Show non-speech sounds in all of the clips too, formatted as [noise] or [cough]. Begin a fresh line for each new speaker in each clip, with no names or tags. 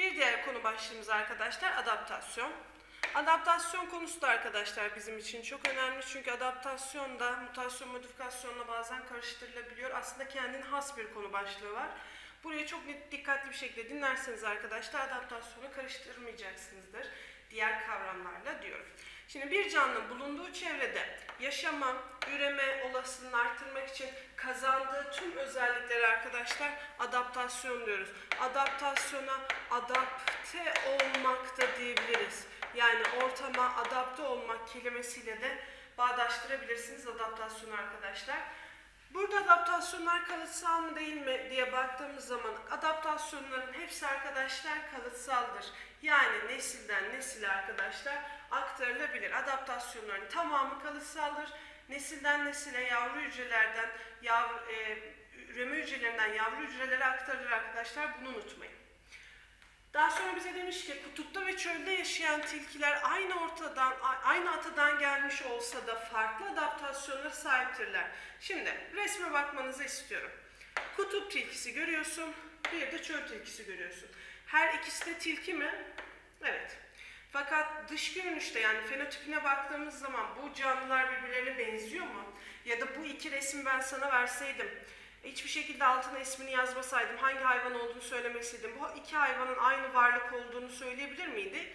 Bir diğer konu başlığımız arkadaşlar adaptasyon. Adaptasyon konusu da arkadaşlar bizim için çok önemli çünkü adaptasyon da mutasyon modifikasyonla bazen karıştırılabiliyor. Aslında kendine has bir konu başlığı var. Burayı çok dikkatli bir şekilde dinlerseniz arkadaşlar adaptasyonu karıştırmayacaksınızdır diğer kavramlarla diyorum. Şimdi bir canlı bulunduğu çevrede yaşama, üreme olasılığını arttırmak için kazandığı tüm özellikleri arkadaşlar adaptasyon diyoruz. Adaptasyona adapte olmak da diyebiliriz. Yani ortama adapte olmak kelimesiyle de bağdaştırabilirsiniz adaptasyonu arkadaşlar. Burada adaptasyonlar kalıtsal mı değil mi diye baktığımız zaman adaptasyonların hepsi arkadaşlar kalıtsaldır. Yani nesilden nesile arkadaşlar aktarılabilir. Adaptasyonların tamamı kalıtsaldır. Nesilden nesile yavru hücrelerden yavru, e, üreme hücrelerinden yavru hücrelere aktarılır arkadaşlar. Bunu unutmayın. Daha sonra bize demiş ki kutupta ve çölde yaşayan tilkiler aynı ortadan aynı atadan gelmiş olsa da farklı adaptasyonlara sahiptirler. Şimdi resme bakmanızı istiyorum. Kutup tilkisi görüyorsun, bir de çöl tilkisi görüyorsun. Her ikisi de tilki mi? Evet. Fakat dış görünüşte yani fenotipine baktığımız zaman bu canlılar birbirlerine benziyor mu? Ya da bu iki resmi ben sana verseydim, hiçbir şekilde altına ismini yazmasaydım, hangi hayvan olduğunu söylemeseydim, bu iki hayvanın aynı varlık olduğunu söyleyebilir miydik?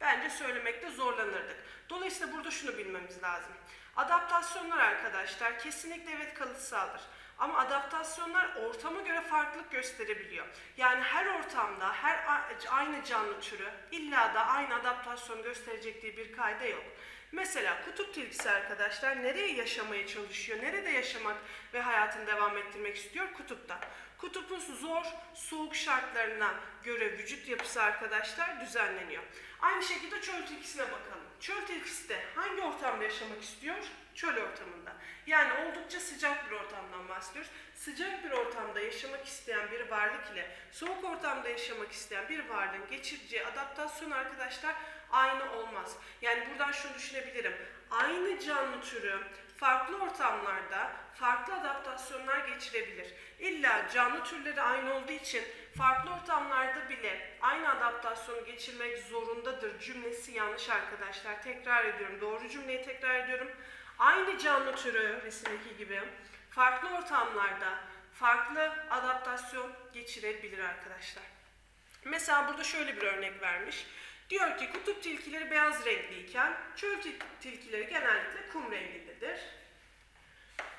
Bence söylemekte zorlanırdık. Dolayısıyla burada şunu bilmemiz lazım. Adaptasyonlar arkadaşlar kesinlikle evet kalıtsaldır. Ama adaptasyonlar ortama göre farklılık gösterebiliyor. Yani her ortamda, her aynı canlı türü illa da aynı adaptasyon gösterecek diye bir kayda yok. Mesela kutup tilkisi arkadaşlar nereye yaşamaya çalışıyor? Nerede yaşamak ve hayatını devam ettirmek istiyor? Kutupta. Kutupun zor, soğuk şartlarına göre vücut yapısı arkadaşlar düzenleniyor. Aynı şekilde çöl tilkisine bakalım. Çöl tilkisi de hangi ortamda yaşamak istiyor? Çöl ortamında. Yani oldukça sıcak bir ortamdan bahsediyoruz. Sıcak bir ortamda yaşamak isteyen bir varlık ile soğuk ortamda yaşamak isteyen bir varlığın geçireceği adaptasyon arkadaşlar aynı olmaz. Yani buradan şunu düşünebilirim. Aynı canlı türü farklı ortamlarda farklı adaptasyonlar geçirebilir. İlla canlı türleri aynı olduğu için farklı ortamlarda bile aynı adaptasyonu geçirmek zorundadır cümlesi yanlış arkadaşlar. Tekrar ediyorum. Doğru cümleyi tekrar ediyorum. Aynı canlı türü resimdeki gibi farklı ortamlarda farklı adaptasyon geçirebilir arkadaşlar. Mesela burada şöyle bir örnek vermiş. Diyor ki kutup tilkileri beyaz renkliyken çöl til- tilkileri genellikle kum rengindedir.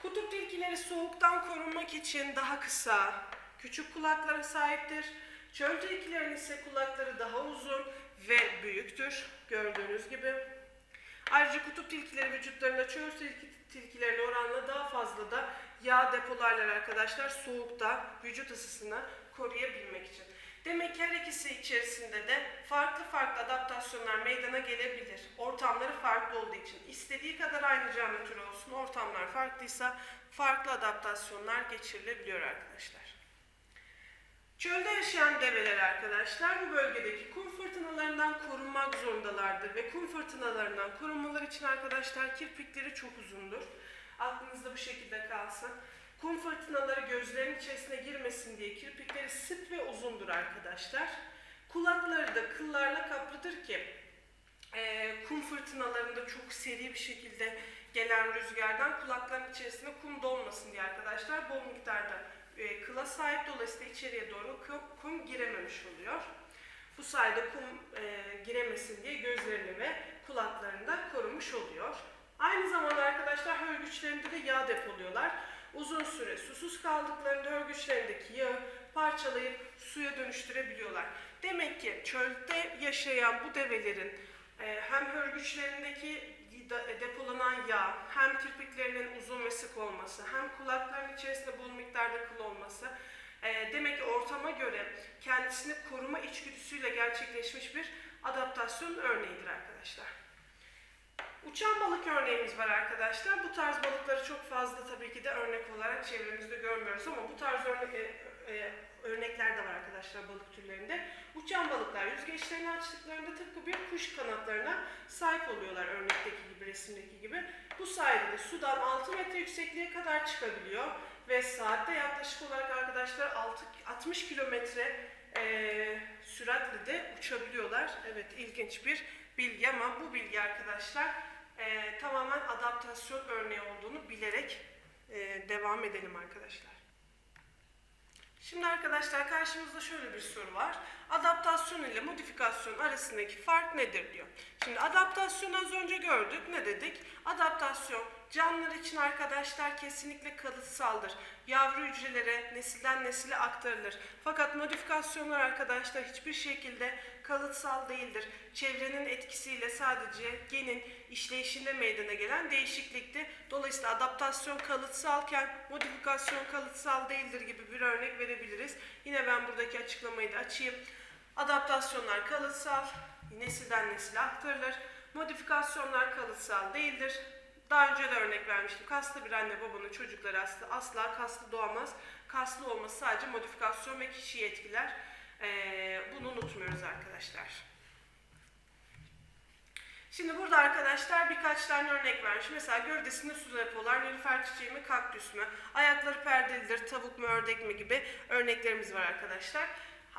Kutup tilkileri soğuktan korunmak için daha kısa, küçük kulaklara sahiptir. Çöl tilkilerin ise kulakları daha uzun ve büyüktür gördüğünüz gibi. Ayrıca kutup tilkileri vücutlarında çöl tilki, tilkilerine oranla daha fazla da yağ depolarlar arkadaşlar soğukta vücut ısısını koruyabilmek için. Demek ki her ikisi içerisinde de farklı farklı adaptasyonlar meydana gelebilir. Ortamları farklı olduğu için. istediği kadar aynı canlı türü olsun, ortamlar farklıysa farklı adaptasyonlar geçirilebiliyor arkadaşlar. Çölde yaşayan develer arkadaşlar bu bölgedeki kum fırtınalarından korunmak zorundalardır ve kum fırtınalarından korunmaları için arkadaşlar kirpikleri çok uzundur. Aklınızda bu şekilde kalsın. Kum fırtınaları gözlerin içerisine girmesin diye kirpikleri sık ve uzundur arkadaşlar. Kulakları da kıllarla kaplıdır ki e, kum fırtınalarında çok seri bir şekilde gelen rüzgardan kulakların içerisine kum dolmasın diye arkadaşlar bol miktarda e, kıla sahip dolayısıyla içeriye doğru kum, kum girememiş oluyor. Bu sayede kum e, giremesin diye gözlerini ve kulaklarını da korumuş oluyor. Aynı zamanda arkadaşlar hörgüçlerinde de yağ depoluyorlar. Uzun süre susuz kaldıklarında hörgüçlerindeki yağı parçalayıp suya dönüştürebiliyorlar. Demek ki çölde yaşayan bu develerin e, hem hörgüçlerindeki da- depolanan yağ, hem kirpiklerinin uzun ve sık olması, hem kulaklarının içerisinde bol miktarda kıl olması, e, demek ki ortama göre kendisini koruma içgüdüsüyle gerçekleşmiş bir adaptasyon örneğidir arkadaşlar. Uçan balık örneğimiz var arkadaşlar. Bu tarz balıkları çok fazla tabii ki de örnek olarak çevremizde görmüyoruz ama bu tarz örne- e, e, örnekler de var arkadaşlar balık türlerinde. Uçan balıklar yüzgeçlerini açtıklarında tıpkı bir kuş kanatlarına sahip oluyorlar örnekteki gibi, resimdeki gibi. Bu sayede de sudan 6 metre yüksekliğe kadar çıkabiliyor ve saatte yaklaşık olarak arkadaşlar 6, 60 kilometre e, süratle de uçabiliyorlar. Evet ilginç bir bilgi ama bu bilgi arkadaşlar e, tamamen adaptasyon örneği olduğunu bilerek e, devam edelim arkadaşlar. Şimdi arkadaşlar karşımızda şöyle bir soru var. Adaptasyon ile modifikasyon arasındaki fark nedir diyor. Şimdi adaptasyonu az önce gördük. Ne dedik? Adaptasyon canlılar için arkadaşlar kesinlikle kalıtsaldır. Yavru hücrelere nesilden nesile aktarılır. Fakat modifikasyonlar arkadaşlar hiçbir şekilde kalıtsal değildir. Çevrenin etkisiyle sadece genin işleyişinde meydana gelen değişiklikti. Dolayısıyla adaptasyon kalıtsalken modifikasyon kalıtsal değildir gibi bir örnek verebiliriz. Yine ben buradaki açıklamayı da açayım. Adaptasyonlar kalıtsal, nesilden nesile aktarılır. Modifikasyonlar kalıtsal değildir. Daha önce de örnek vermiştim. Kaslı bir anne babanın çocukları asla, asla kaslı doğamaz. Kaslı olması sadece modifikasyon ve kişiyi etkiler. Ee, bunu unutmuyoruz arkadaşlar. Şimdi burada arkadaşlar birkaç tane örnek vermiş. Mesela gövdesinde su depolar, nilüfer çiçeği mi, kaktüs mü, ayakları perdelidir, tavuk mu, ördek mi gibi örneklerimiz var arkadaşlar.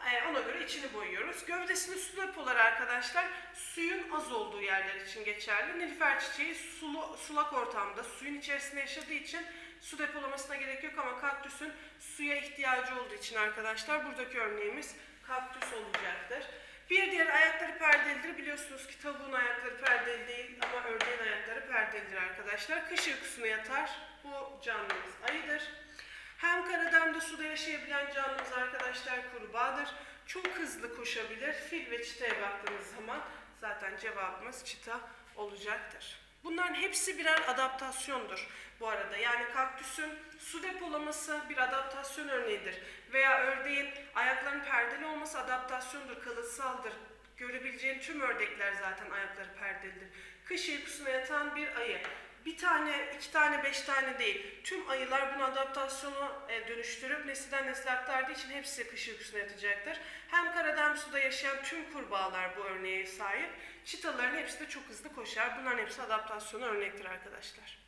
Ee, ona göre içini boyuyoruz. Gövdesinde su depoları arkadaşlar suyun az olduğu yerler için geçerli. Nilüfer çiçeği sulu, sulak ortamda suyun içerisinde yaşadığı için su depolamasına gerek yok ama kaktüsün suya ihtiyacı olduğu için arkadaşlar buradaki örneğimiz kaktüs olacaktır. Bir diğer ayakları perdelidir. Biliyorsunuz ki tavuğun ayakları perdeli değil ama ördeğin ayakları perdelidir arkadaşlar. Kış uykusuna yatar. Bu canlımız ayıdır. Hem karada hem de suda yaşayabilen canlımız arkadaşlar kurbağadır. Çok hızlı koşabilir. Fil ve çitaya baktığımız zaman zaten cevabımız çita olacaktır. Bunların hepsi birer adaptasyondur bu arada. Yani kaktüsün su depolaması bir adaptasyon örneğidir. Veya ördeğin ayaklarının perdeli olması adaptasyondur, kalıtsaldır. Görebileceğin tüm ördekler zaten ayakları perdelidir. Kış uykusuna yatan bir ayı. Bir tane, iki tane, beş tane değil. Tüm ayılar bunu adaptasyonu e, dönüştürüp nesilden nesile aktardığı için hepsi kış uykusuna yatacaktır. Hem karada hem suda yaşayan tüm kurbağalar bu örneğe sahip. Çitaların hepsi de çok hızlı koşar. Bunların hepsi adaptasyona örnektir arkadaşlar.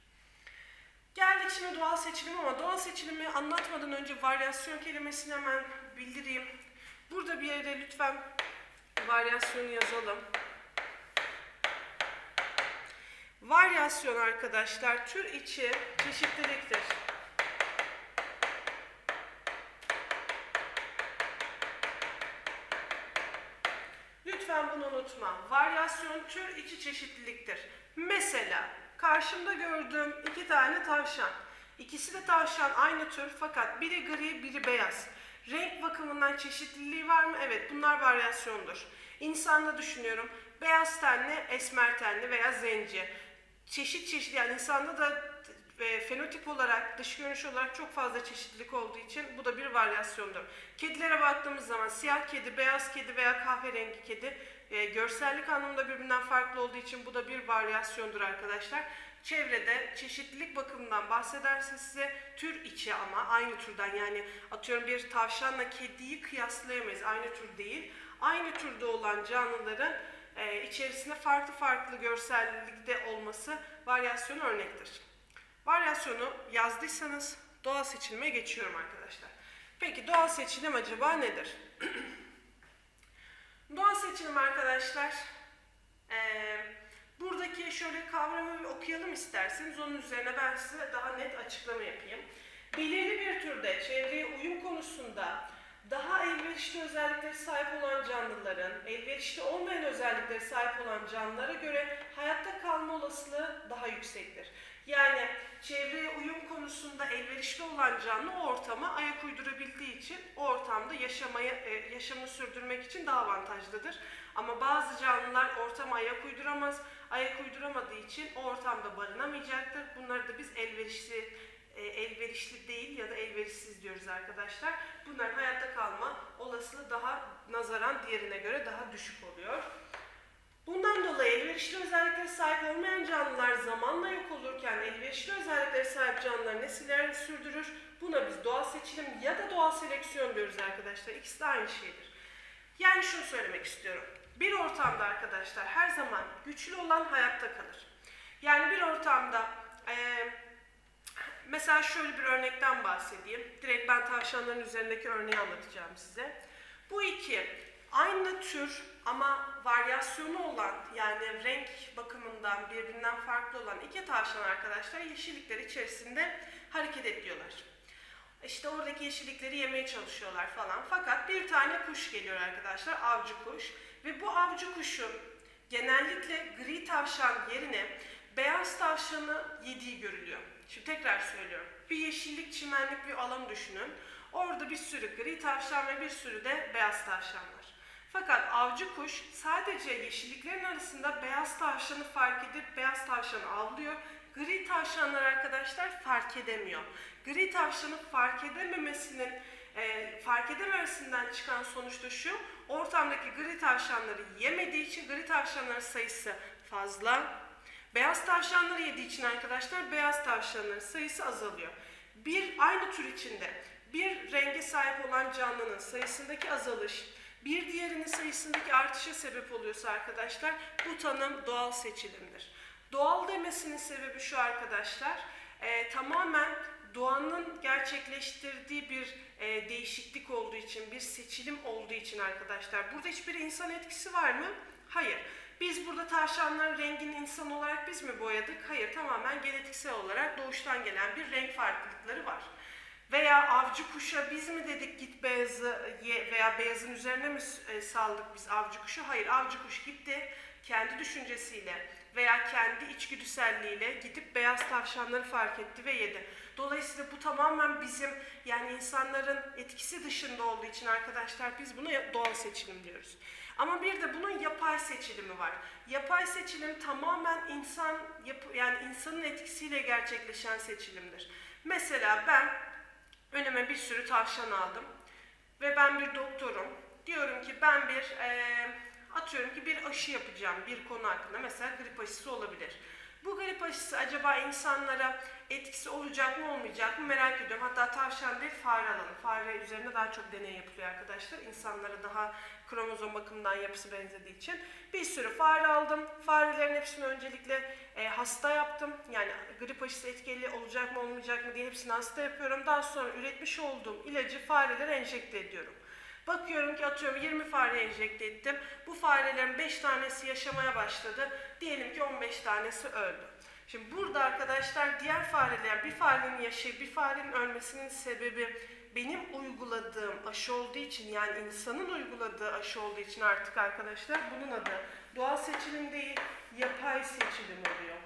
Geldik şimdi doğal seçilim ama doğal seçilimi anlatmadan önce varyasyon kelimesini hemen bildireyim. Burada bir yere lütfen varyasyonu yazalım. Varyasyon arkadaşlar tür içi çeşitliliktir. Lütfen bunu unutma. Varyasyon tür içi çeşitliliktir. Mesela karşımda gördüğüm iki tane tavşan. İkisi de tavşan aynı tür fakat biri gri biri beyaz. Renk bakımından çeşitliliği var mı? Evet bunlar varyasyondur. İnsanda düşünüyorum beyaz tenli, esmer tenli veya zenci. Çeşit çeşit yani insanda da e, fenotip olarak, dış görünüş olarak çok fazla çeşitlilik olduğu için bu da bir varyasyondur. Kedilere baktığımız zaman siyah kedi, beyaz kedi veya kahverengi kedi e, görsellik anlamında birbirinden farklı olduğu için bu da bir varyasyondur arkadaşlar. Çevrede çeşitlilik bakımından bahsederse size tür içi ama aynı türden yani atıyorum bir tavşanla kediyi kıyaslayamayız aynı tür değil. Aynı türde olan canlıların e, içerisinde farklı farklı görsellikte olması varyasyon örnektir. Varyasyonu yazdıysanız doğal seçilime geçiyorum arkadaşlar. Peki doğal seçilim acaba nedir? [clears throat] doğal seçilim arkadaşlar eee Buradaki şöyle kavramı bir okuyalım isterseniz. Onun üzerine ben size daha net açıklama yapayım. Belirli bir türde çevreye uyum konusunda daha elverişli özelliklere sahip olan canlıların, elverişli olmayan özelliklere sahip olan canlılara göre hayatta kalma olasılığı daha yüksektir. Yani çevreye uyum konusunda elverişli olan canlı o ortama ayak uydurabildiği için o ortamda yaşamaya, e, yaşamını sürdürmek için daha avantajlıdır. Ama bazı canlılar ortama ayak uyduramaz. Ayak uyduramadığı için o ortamda barınamayacaktır. Bunları da biz elverişli elverişli değil ya da elverişsiz diyoruz arkadaşlar. Bunların hayatta kalma olasılığı daha nazaran diğerine göre daha düşük oluyor. Bundan dolayı elverişli özelliklere sahip olmayan canlılar zamanla yok olurken elverişli özelliklere sahip canlılar nesillerini sürdürür. Buna biz doğal seçilim ya da doğal seleksiyon diyoruz arkadaşlar. İkisi de aynı şeydir. Yani şunu söylemek istiyorum. Bir ortamda arkadaşlar her zaman güçlü olan hayatta kalır. Yani bir ortamda e, mesela şöyle bir örnekten bahsedeyim. Direkt ben tavşanların üzerindeki örneği anlatacağım size. Bu iki aynı tür ama varyasyonu olan yani renk bakımından birbirinden farklı olan iki tavşan arkadaşlar yeşillikler içerisinde hareket ediyorlar. İşte oradaki yeşillikleri yemeye çalışıyorlar falan. Fakat bir tane kuş geliyor arkadaşlar, avcı kuş. Ve bu avcı kuşun genellikle gri tavşan yerine beyaz tavşanı yediği görülüyor. Şimdi tekrar söylüyorum. Bir yeşillik, çimenlik bir alan düşünün. Orada bir sürü gri tavşan ve bir sürü de beyaz tavşan var. Fakat avcı kuş sadece yeşilliklerin arasında beyaz tavşanı fark edip beyaz tavşanı avlıyor. Gri tavşanlar arkadaşlar fark edemiyor. Gri tavşanı fark edememesinin e, fark edememesinden çıkan sonuç da şu. Ortamdaki gri tavşanları yemediği için gri tavşanların sayısı fazla. Beyaz tavşanları yediği için arkadaşlar beyaz tavşanların sayısı azalıyor. Bir aynı tür içinde bir renge sahip olan canlının sayısındaki azalış bir diğerinin sayısındaki artışa sebep oluyorsa arkadaşlar bu tanım doğal seçilimdir. Doğal demesinin sebebi şu arkadaşlar e, tamamen doğanın gerçekleştirdiği bir e, değişiklik olduğu için, bir seçilim olduğu için arkadaşlar. Burada hiçbir insan etkisi var mı? Hayır. Biz burada tavşanların rengini insan olarak biz mi boyadık? Hayır, tamamen genetiksel olarak doğuştan gelen bir renk farklılıkları var. Veya avcı kuşa biz mi dedik git beyazı ye veya beyazın üzerine mi e, saldık biz avcı kuşu? Hayır, avcı kuş gitti kendi düşüncesiyle veya kendi içgüdüselliğiyle gidip beyaz tavşanları fark etti ve yedi. Dolayısıyla bu tamamen bizim yani insanların etkisi dışında olduğu için arkadaşlar biz buna doğal seçilim diyoruz. Ama bir de bunun yapay seçilimi var. Yapay seçilim tamamen insan yani insanın etkisiyle gerçekleşen seçilimdir. Mesela ben önüme bir sürü tavşan aldım ve ben bir doktorum. Diyorum ki ben bir e, atıyorum ki bir aşı yapacağım bir konu hakkında. Mesela grip aşısı olabilir. Bu grip aşısı acaba insanlara etkisi olacak mı olmayacak mı merak ediyorum. Hatta tavşan değil fare alalım. Fare üzerinde daha çok deney yapılıyor arkadaşlar. İnsanlara daha kromozom bakımından yapısı benzediği için. Bir sürü fare aldım. Farelerin hepsini öncelikle e, hasta yaptım. Yani grip aşısı etkili olacak mı olmayacak mı diye hepsini hasta yapıyorum. Daha sonra üretmiş olduğum ilacı farelere enjekte ediyorum. Bakıyorum ki atıyorum 20 fare enjekte ettim. Bu farelerin 5 tanesi yaşamaya başladı. Diyelim ki 15 tanesi öldü. Şimdi burada arkadaşlar diğer fareler bir farenin yaşayıp bir farenin ölmesinin sebebi benim uyguladığım aşı olduğu için yani insanın uyguladığı aşı olduğu için artık arkadaşlar bunun adı doğal seçilim değil yapay seçilim oluyor.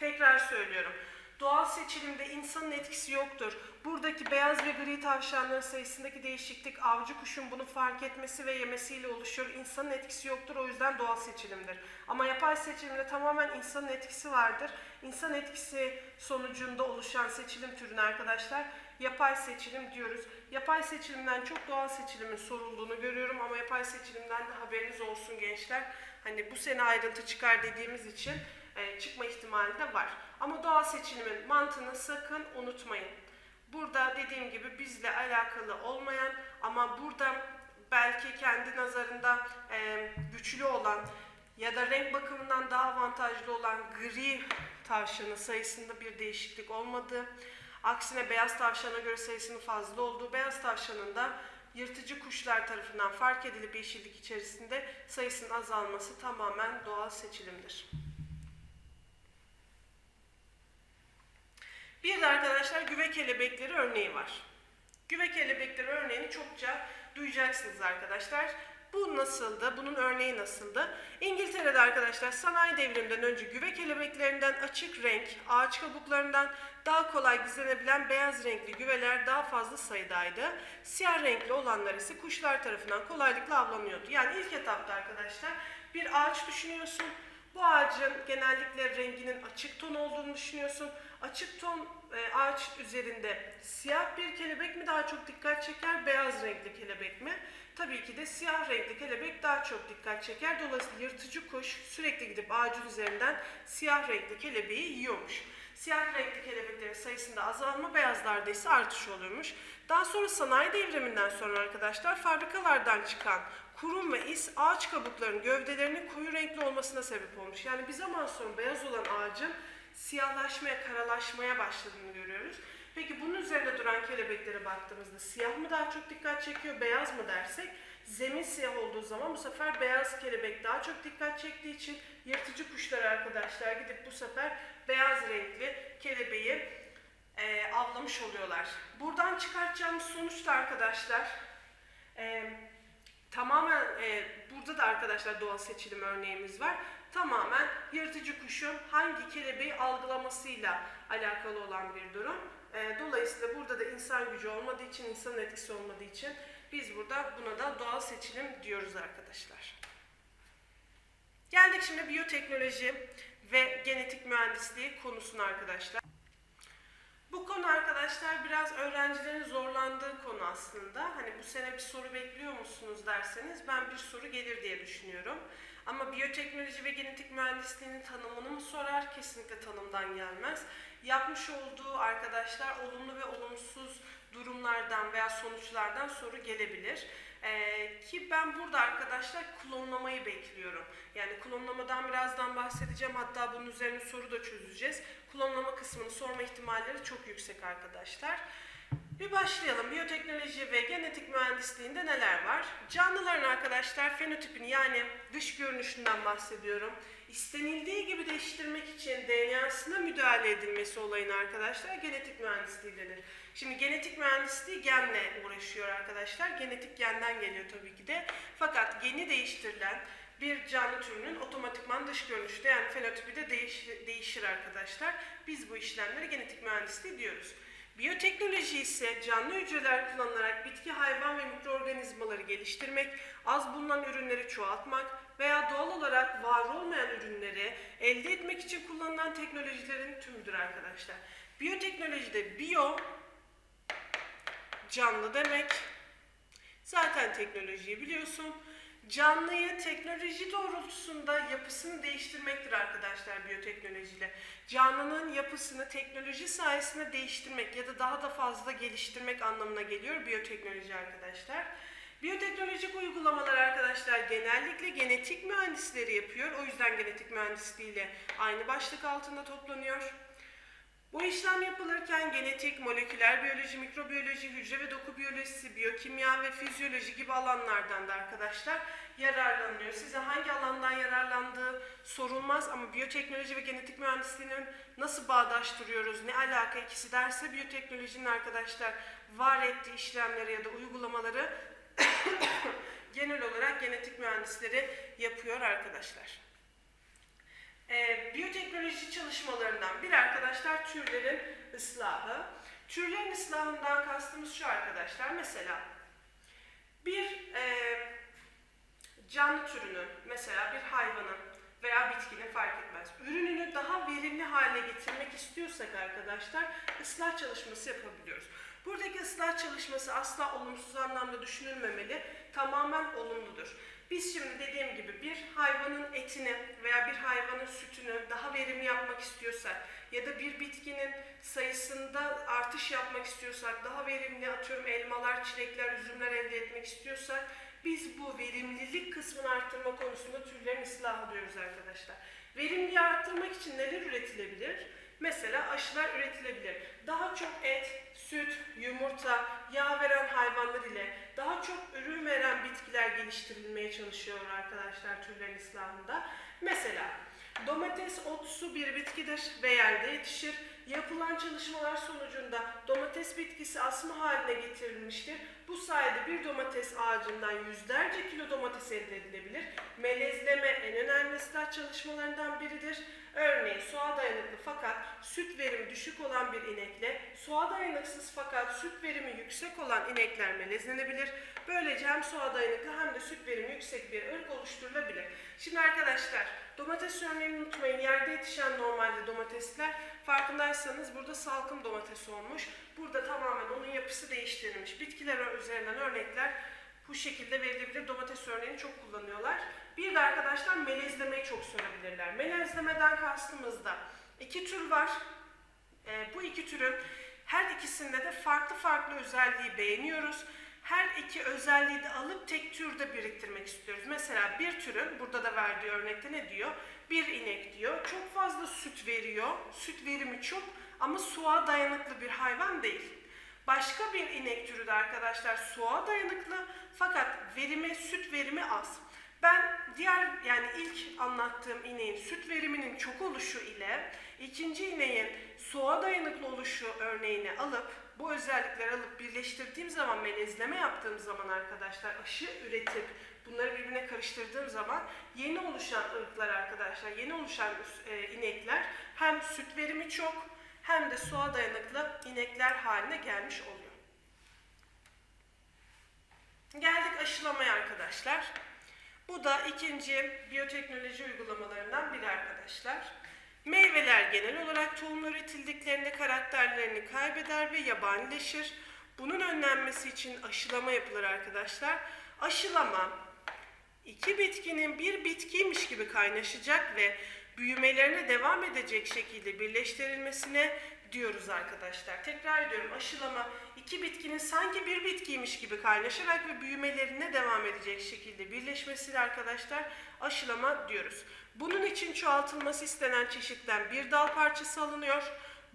Tekrar söylüyorum. Doğal seçilimde insanın etkisi yoktur. Buradaki beyaz ve gri tavşanların sayısındaki değişiklik avcı kuşun bunu fark etmesi ve yemesiyle oluşuyor. İnsanın etkisi yoktur o yüzden doğal seçilimdir. Ama yapay seçilimde tamamen insanın etkisi vardır. İnsan etkisi sonucunda oluşan seçilim türüne arkadaşlar yapay seçilim diyoruz. Yapay seçilimden çok doğal seçilimin sorulduğunu görüyorum ama yapay seçilimden de haberiniz olsun gençler. Hani bu sene ayrıntı çıkar dediğimiz için e, çıkma ihtimali de var. Ama doğal seçilimin mantığını sakın unutmayın. Burada dediğim gibi bizle alakalı olmayan ama burada belki kendi nazarında e, güçlü olan ya da renk bakımından daha avantajlı olan gri tavşanın sayısında bir değişiklik olmadığı, aksine beyaz tavşana göre sayısının fazla olduğu, beyaz tavşanın da yırtıcı kuşlar tarafından fark edilip yeşillik içerisinde sayısının azalması tamamen doğal seçilimdir. Bir de arkadaşlar güve kelebekleri örneği var. Güve kelebekleri örneğini çokça duyacaksınız arkadaşlar. Bu nasıldı? Bunun örneği nasıldı? İngiltere'de arkadaşlar sanayi devriminden önce güve kelebeklerinden açık renk, ağaç kabuklarından daha kolay gizlenebilen beyaz renkli güveler daha fazla sayıdaydı. Siyah renkli olanlar ise kuşlar tarafından kolaylıkla avlanıyordu. Yani ilk etapta arkadaşlar bir ağaç düşünüyorsun. Bu ağacın genellikle renginin açık ton olduğunu düşünüyorsun. Açık ton e, ağaç üzerinde siyah bir kelebek mi daha çok dikkat çeker, beyaz renkli kelebek mi? Tabii ki de siyah renkli kelebek daha çok dikkat çeker. Dolayısıyla yırtıcı kuş sürekli gidip ağacın üzerinden siyah renkli kelebeği yiyormuş. Siyah renkli kelebeklerin sayısında azalma, beyazlarda ise artış oluyormuş. Daha sonra sanayi devriminden sonra arkadaşlar fabrikalardan çıkan kurum ve is ağaç kabuklarının gövdelerinin koyu renkli olmasına sebep olmuş. Yani bir zaman sonra beyaz olan ağacın siyahlaşmaya, karalaşmaya başladığını görüyoruz. Peki bunun üzerinde duran kelebeklere baktığımızda siyah mı daha çok dikkat çekiyor, beyaz mı dersek zemin siyah olduğu zaman bu sefer beyaz kelebek daha çok dikkat çektiği için yırtıcı kuşlar arkadaşlar gidip bu sefer beyaz renkli kelebeği e, avlamış oluyorlar. Buradan çıkartacağımız sonuç da arkadaşlar e, tamamen e, burada da arkadaşlar doğal seçilim örneğimiz var. Tamamen yırtıcı kuşun hangi kelebeği algılamasıyla alakalı olan bir durum. E, dolayısıyla burada da insan gücü olmadığı için, insanın etkisi olmadığı için biz burada buna da doğal seçilim diyoruz arkadaşlar. Geldik şimdi biyoteknoloji ve genetik mühendisliği konusuna arkadaşlar. Bu konu arkadaşlar biraz öğrencilerin zorlandığı konu aslında. Hani bu sene bir soru bekliyor musunuz derseniz ben bir soru gelir diye düşünüyorum. Ama biyoteknoloji ve genetik mühendisliğinin tanımını mı sorar? Kesinlikle tanımdan gelmez. Yapmış olduğu arkadaşlar olumlu ve olumsuz durumlardan veya sonuçlardan soru gelebilir. Ee, ki ben burada arkadaşlar klonlamayı bekliyorum. Yani klonlamadan birazdan bahsedeceğim. Hatta bunun üzerine soru da çözeceğiz. Klonlama kısmını sorma ihtimalleri çok yüksek arkadaşlar. Bir başlayalım. Biyoteknoloji ve genetik mühendisliğinde neler var? Canlıların arkadaşlar fenotipini yani dış görünüşünden bahsediyorum. İstenildiği gibi değiştirmek için DNA'sına müdahale edilmesi olayına arkadaşlar genetik mühendisliği denir. Şimdi genetik mühendisliği genle uğraşıyor arkadaşlar. Genetik genden geliyor tabii ki de. Fakat geni değiştirilen bir canlı türünün otomatikman dış görünüşte yani fenotipi de değiş, değişir arkadaşlar. Biz bu işlemlere genetik mühendisliği diyoruz. Biyoteknoloji ise canlı hücreler kullanılarak bitki, hayvan ve mikroorganizmaları geliştirmek, az bulunan ürünleri çoğaltmak veya doğal olarak var olmayan ürünleri elde etmek için kullanılan teknolojilerin tümüdür arkadaşlar. Biyoteknolojide biyo canlı demek. Zaten teknolojiyi biliyorsun. Canlıyı teknoloji doğrultusunda yapısını değiştirmektir arkadaşlar biyoteknolojiyle. Canlının yapısını teknoloji sayesinde değiştirmek ya da daha da fazla geliştirmek anlamına geliyor biyoteknoloji arkadaşlar. Biyoteknolojik uygulamalar arkadaşlar genellikle genetik mühendisleri yapıyor. O yüzden genetik mühendisliğiyle aynı başlık altında toplanıyor. Bu işlem yapılırken genetik, moleküler biyoloji, mikrobiyoloji, hücre ve doku biyolojisi, biyokimya ve fizyoloji gibi alanlardan da arkadaşlar yararlanıyor. Size hangi alandan yararlandığı sorulmaz ama biyoteknoloji ve genetik mühendisliğinin nasıl bağdaştırıyoruz, ne alaka ikisi derse biyoteknolojinin arkadaşlar var ettiği işlemleri ya da uygulamaları [coughs] genel olarak genetik mühendisleri yapıyor arkadaşlar. Ee, biyoteknoloji çalışmalarından bir arkadaşlar türlerin ıslahı. Türlerin ıslahından kastımız şu arkadaşlar. Mesela bir e, canlı türünün, mesela bir hayvanın veya bitkinin fark etmez. Ürününü daha verimli hale getirmek istiyorsak arkadaşlar ıslah çalışması yapabiliyoruz. Buradaki ıslah çalışması asla olumsuz anlamda düşünülmemeli, tamamen olumludur. Biz şimdi dediğim gibi bir hayvanın etini veya bir hayvanın sütünü daha verimli yapmak istiyorsak ya da bir bitkinin sayısında artış yapmak istiyorsak, daha verimli atıyorum elmalar, çilekler, üzümler elde etmek istiyorsak biz bu verimlilik kısmını arttırma konusunda türlerin ıslahı diyoruz arkadaşlar. Verimliliği arttırmak için neler üretilebilir? Mesela aşılar üretilebilir. Daha çok et, süt, yumurta, yağ veren hayvanlar ile daha çok ürün veren bitkiler geliştirilmeye çalışıyor arkadaşlar türlerin ıslahında. Mesela domates otsu bir bitkidir ve yerde yetişir. Yapılan çalışmalar sonucunda domates bitkisi asma haline getirilmiştir. Bu sayede bir domates ağacından yüzlerce kilo domates elde edilebilir. Melezleme en önemli ıslah çalışmalarından biridir. Örneğin soğa dayanıklı fakat süt verimi düşük olan bir inekle soğa dayanıksız fakat süt verimi yüksek olan inekler melezlenebilir. Böylece hem soğa dayanıklı hem de süt verimi yüksek bir ırk oluşturulabilir. Şimdi arkadaşlar domates örneğini unutmayın. Yerde yetişen normalde domatesler farkındaysanız burada salkım domates olmuş. Burada tamamen onun yapısı değiştirilmiş. Bitkiler üzerinden örnekler bu şekilde verilebilir. Domates örneğini çok kullanıyorlar. Bir de arkadaşlar melezlemeyi çok sorabilirler. Melezlemeden kastımız da iki tür var. Ee, bu iki türün her ikisinde de farklı farklı özelliği beğeniyoruz. Her iki özelliği de alıp tek türde biriktirmek istiyoruz. Mesela bir türün, burada da verdiği örnekte ne diyor? Bir inek diyor, çok fazla süt veriyor, süt verimi çok ama soğuğa dayanıklı bir hayvan değil. Başka bir inek türü de arkadaşlar soğuğa dayanıklı fakat verimi, süt verimi az. Ben diğer yani ilk anlattığım ineğin süt veriminin çok oluşu ile ikinci ineğin soğuğa dayanıklı oluşu örneğini alıp bu özellikleri alıp birleştirdiğim zaman melezleme yaptığım zaman arkadaşlar aşı üretip bunları birbirine karıştırdığım zaman yeni oluşan ırklar arkadaşlar yeni oluşan e, inekler hem süt verimi çok hem de soğuğa dayanıklı inekler haline gelmiş oluyor. Geldik aşılamaya arkadaşlar. Bu da ikinci biyoteknoloji uygulamalarından biri arkadaşlar. Meyveler genel olarak tohum üretildiklerinde karakterlerini kaybeder ve yabanileşir. Bunun önlenmesi için aşılama yapılır arkadaşlar. Aşılama iki bitkinin bir bitkiymiş gibi kaynaşacak ve büyümelerine devam edecek şekilde birleştirilmesine diyoruz arkadaşlar. Tekrar ediyorum aşılama iki bitkinin sanki bir bitkiymiş gibi kaynaşarak ve büyümelerine devam edecek şekilde birleşmesiyle arkadaşlar aşılama diyoruz. Bunun için çoğaltılması istenen çeşitten bir dal parçası alınıyor.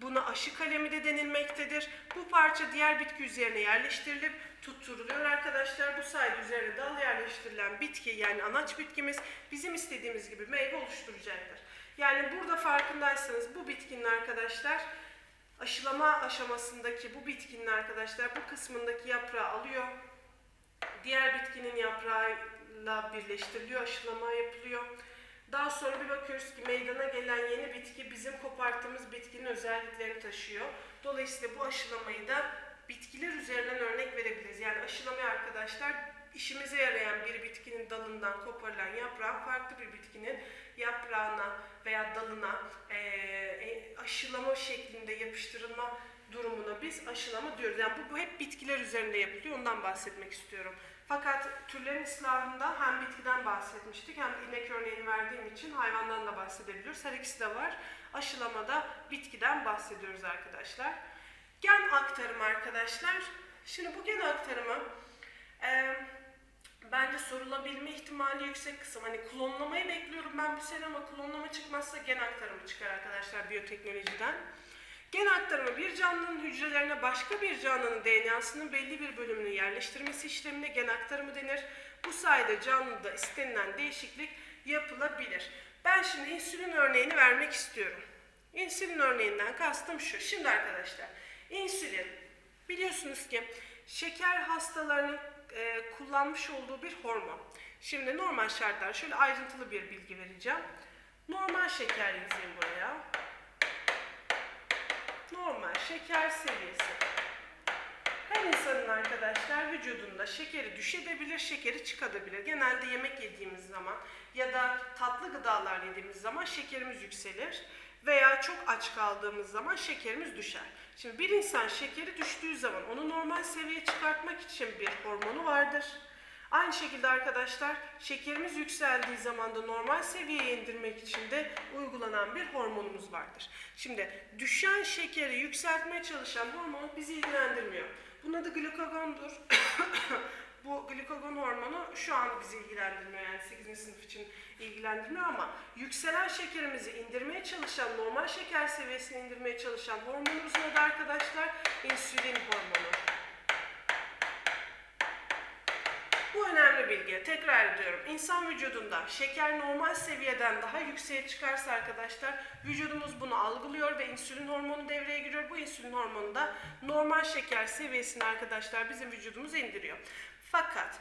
Buna aşı kalemi de denilmektedir. Bu parça diğer bitki üzerine yerleştirilip tutturuluyor arkadaşlar. Bu sayede üzerine dal yerleştirilen bitki yani anaç bitkimiz bizim istediğimiz gibi meyve oluşturacaktır. Yani burada farkındaysanız bu bitkinin arkadaşlar aşılama aşamasındaki bu bitkinin arkadaşlar bu kısmındaki yaprağı alıyor. Diğer bitkinin yaprağıyla birleştiriliyor, aşılama yapılıyor. Daha sonra bir bakıyoruz ki meydana gelen yeni bitki bizim koparttığımız bitkinin özelliklerini taşıyor. Dolayısıyla bu aşılamayı da bitkiler üzerinden örnek verebiliriz. Yani aşılamayı arkadaşlar işimize yarayan bir bitkinin dalından koparılan yaprağın farklı bir bitkinin yaprağına veya dalına e, aşılama şeklinde yapıştırılma durumuna biz aşılama diyoruz. Yani bu, bu hep bitkiler üzerinde yapılıyor. Ondan bahsetmek istiyorum. Fakat türlerin ıslahında hem bitkiden bahsetmiştik hem de inek örneğini verdiğim için hayvandan da bahsedebiliyoruz. Her ikisi de var. Aşılamada bitkiden bahsediyoruz arkadaşlar. Gen aktarımı arkadaşlar. Şimdi bu gen aktarımı e, bence sorulabilme ihtimali yüksek kısım. Hani klonlamayı bekliyorum ben bu sene ama klonlama çıkmazsa gen aktarımı çıkar arkadaşlar biyoteknolojiden. Gen aktarımı bir canlının hücrelerine başka bir canlının DNA'sının belli bir bölümünü yerleştirmesi işlemine gen aktarımı denir. Bu sayede canlıda istenilen değişiklik yapılabilir. Ben şimdi insülin örneğini vermek istiyorum. İnsülin örneğinden kastım şu. Şimdi arkadaşlar insülin biliyorsunuz ki şeker hastalarının e, kullanmış olduğu bir hormon. Şimdi normal şartlar şöyle ayrıntılı bir bilgi vereceğim. Normal şeker yazayım buraya normal şeker seviyesi. Her insanın arkadaşlar vücudunda şekeri düşebilir, şekeri çıkabilir. Genelde yemek yediğimiz zaman ya da tatlı gıdalar yediğimiz zaman şekerimiz yükselir veya çok aç kaldığımız zaman şekerimiz düşer. Şimdi bir insan şekeri düştüğü zaman onu normal seviyeye çıkartmak için bir hormonu vardır. Aynı şekilde arkadaşlar şekerimiz yükseldiği zaman da normal seviyeye indirmek için de uygulanan bir hormonumuz vardır. Şimdi düşen şekeri yükseltmeye çalışan hormon bizi ilgilendirmiyor. Bunun adı glukagondur. Bu glukagon hormonu şu an bizi ilgilendirmiyor yani 8. sınıf için ilgilendirmiyor ama yükselen şekerimizi indirmeye çalışan, normal şeker seviyesini indirmeye çalışan hormonumuzun adı arkadaşlar insülin hormonu. Bu önemli bilgi. Tekrar ediyorum. İnsan vücudunda şeker normal seviyeden daha yükseğe çıkarsa arkadaşlar vücudumuz bunu algılıyor ve insülin hormonu devreye giriyor. Bu insülin hormonu da normal şeker seviyesini arkadaşlar bizim vücudumuz indiriyor. Fakat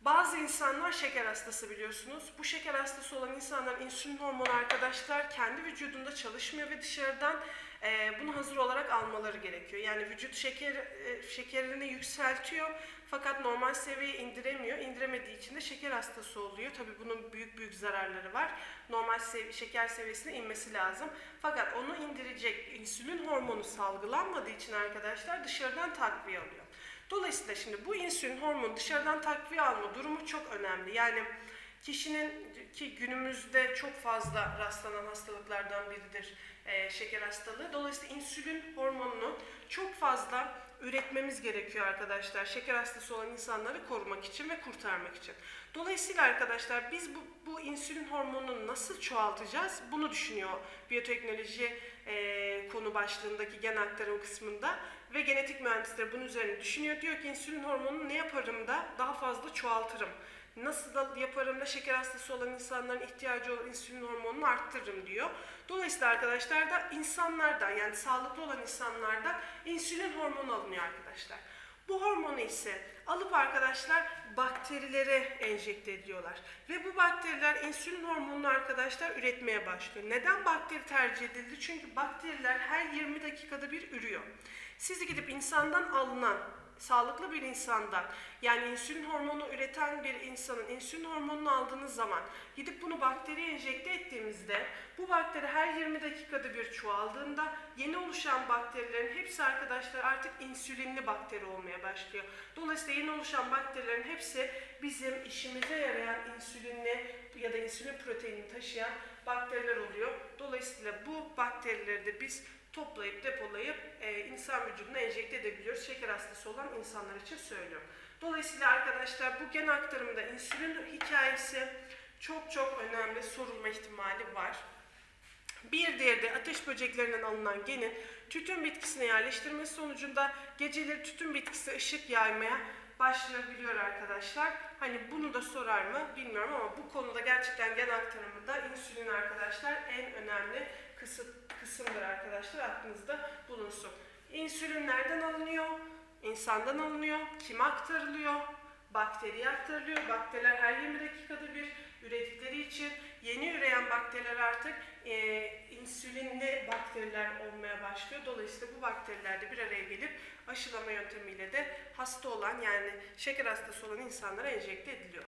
bazı insanlar şeker hastası biliyorsunuz. Bu şeker hastası olan insanların insülin hormonu arkadaşlar kendi vücudunda çalışmıyor ve dışarıdan e, bunu hazır olarak almaları gerekiyor. Yani vücut şeker e, şekerini yükseltiyor fakat normal seviyeye indiremiyor. İndiremediği için de şeker hastası oluyor. Tabii bunun büyük büyük zararları var. Normal sev şeker seviyesine inmesi lazım. Fakat onu indirecek insülin hormonu salgılanmadığı için arkadaşlar dışarıdan takviye alıyor. Dolayısıyla şimdi bu insülin hormonu dışarıdan takviye alma durumu çok önemli. Yani kişinin ki günümüzde çok fazla rastlanan hastalıklardan biridir e, şeker hastalığı. Dolayısıyla insülin hormonunu çok fazla üretmemiz gerekiyor arkadaşlar. Şeker hastası olan insanları korumak için ve kurtarmak için. Dolayısıyla arkadaşlar biz bu, bu insülin hormonunu nasıl çoğaltacağız? Bunu düşünüyor biyoteknoloji e, konu başlığındaki gen aktarım kısmında ve genetik mühendisleri bunun üzerine düşünüyor. Diyor ki insülin hormonunu ne yaparım da daha fazla çoğaltırım. Nasıl da yaparım da şeker hastası olan insanların ihtiyacı olan insülin hormonunu arttırırım diyor. Dolayısıyla arkadaşlar da insanlardan yani sağlıklı olan insanlardan insülin hormonu alınıyor arkadaşlar. Bu hormonu ise alıp arkadaşlar bakterilere enjekte ediyorlar. Ve bu bakteriler insülin hormonunu arkadaşlar üretmeye başlıyor. Neden bakteri tercih edildi? Çünkü bakteriler her 20 dakikada bir ürüyor. Siz gidip insandan alınan sağlıklı bir insandan yani insülin hormonu üreten bir insanın insülin hormonunu aldığınız zaman gidip bunu bakteriye enjekte ettiğimizde bu bakteri her 20 dakikada bir çoğaldığında yeni oluşan bakterilerin hepsi arkadaşlar artık insülinli bakteri olmaya başlıyor. Dolayısıyla yeni oluşan bakterilerin hepsi bizim işimize yarayan insülinli ya da insülin proteinini taşıyan bakteriler oluyor. Dolayısıyla bu bakterileri de biz toplayıp depolayıp e, insan vücuduna enjekte edebiliyoruz. Şeker hastası olan insanlar için söylüyorum. Dolayısıyla arkadaşlar bu gen aktarımında insülin hikayesi çok çok önemli sorulma ihtimali var. Bir diğeri de ateş böceklerinden alınan genin tütün bitkisine yerleştirmesi sonucunda geceleri tütün bitkisi ışık yaymaya başlayabiliyor arkadaşlar. Hani bunu da sorar mı bilmiyorum ama bu konuda gerçekten gen aktarımında insülin arkadaşlar en önemli kısım, kısımdır arkadaşlar aklınızda bulunsun. İnsülin nereden alınıyor? İnsandan alınıyor. Kime aktarılıyor? Bakteriye aktarılıyor. Bakteriler her 20 dakikada bir üredikleri için yeni üreyen bakteriler artık e, insülinli bakteriler olmaya başlıyor. Dolayısıyla bu bakteriler de bir araya gelip aşılama yöntemiyle de hasta olan yani şeker hastası olan insanlara enjekte ediliyor.